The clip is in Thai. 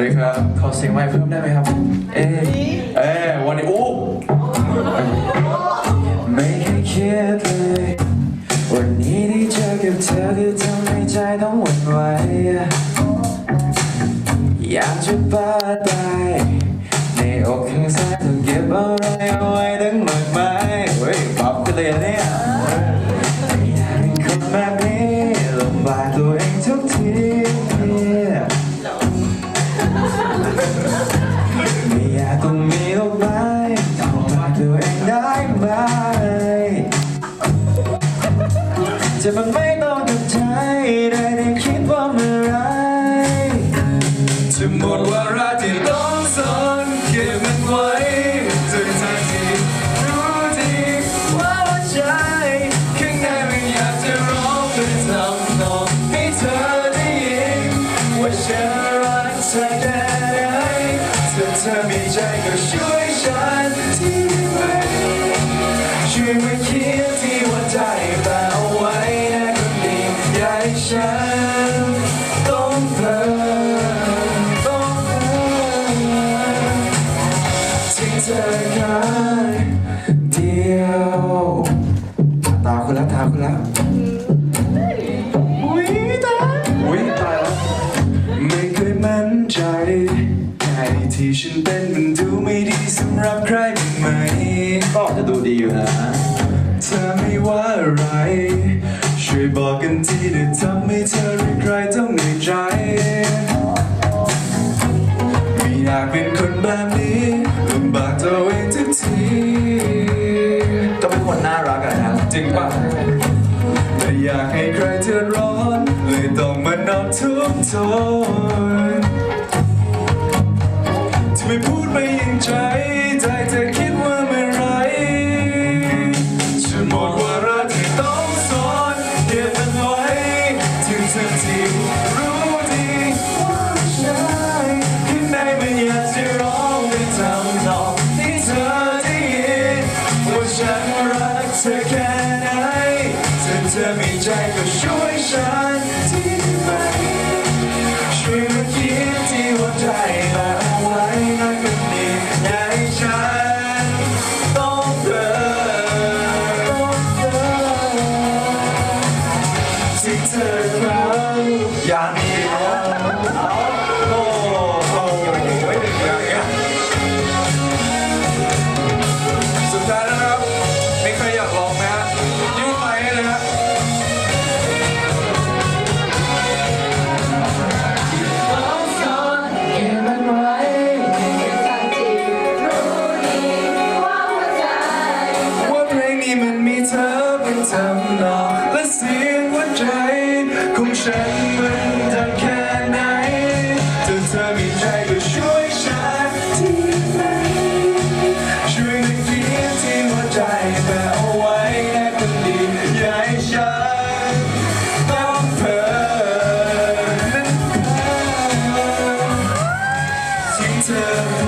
ดีครับขอเสียงไมค์เพิ่มได้ไหมครับ เอ๊ะเอ๊ะวันนี้โอ้ไม่เคยคิดเลยวันนี้ได้เจอกับเธอคือทำให้ใจต้องหวั่นไหวอยากจะบ้าตายในอกข้างซ้ายต้องเก็บอะไรเอาไว้ตั้งมากมายเฮ้ยป๊อปกันเลยเนี่ย จะมันไม่ต้องกับใจได้แต่คิดว่าเมื่อไรจะหมดวาระที่ต้องสอนเก็บมันไว้จนทันทีรู้ดีว่าหัวใจข้างในมันอยากจะร้องเป็นทำนองให้เธอได้ยินว่าฉันรักเธอแค่ไหนถ้าเธอมีใจก็ช่วยฉันทีไหมช่วยมาเขียนที่หัวใจแป ฉันเป็นมันดูไม่ดีสำหรับใครบ้างไหม ก็จะดูดีอยู่นะ เธอไม่ว่าอะไร ช่วยบอกกันทีได้ทำให้เธอหรือใครต้องเหนื่อยใจ ไม่อยากเป็นคนแบบนี้ลำบากตัวเองทุกที ก็เป็นคนน่ารักอะนะจริงป่ะไม่อยากให้ใครเดือดร้อน เลยต้องมานอนทุกข์ทนที่ ไม่พูดไม่ยิงใจใจเธอคิดว่าเมื่อไรฉันหมดวาระที่ต้องสอนเก็บมันไว้ถึงเธอที่รู้ดีว่าฉันข้างในมันอยากจะร้องเป็นทำนองที่เธอได้ยินว่าฉันรักเธอแค่ไหนถ้าเธอมีใจก็ช่วยฉันที เธอครั้งอย่างเดียวโอ้โหไม่ถึงอย่างเงี้ยสุดท้ายแล้วนะครับมีใครอยากลองไหมฮะยื่นไมค์ให้เลยฮะว่าเพลงนี้มันมีเธอเป็นทำนองและเสียง หัวใจของฉันมันดังแค่ไหนถ้าเธอมีใจก็ช่วยฉันทีไหมช่วยในึกเขียนที่หัวใจแปะเอาไว้แค่คนดีอย่าให้ฉันต้องเพ้อนั้นเพ้อที่เธอ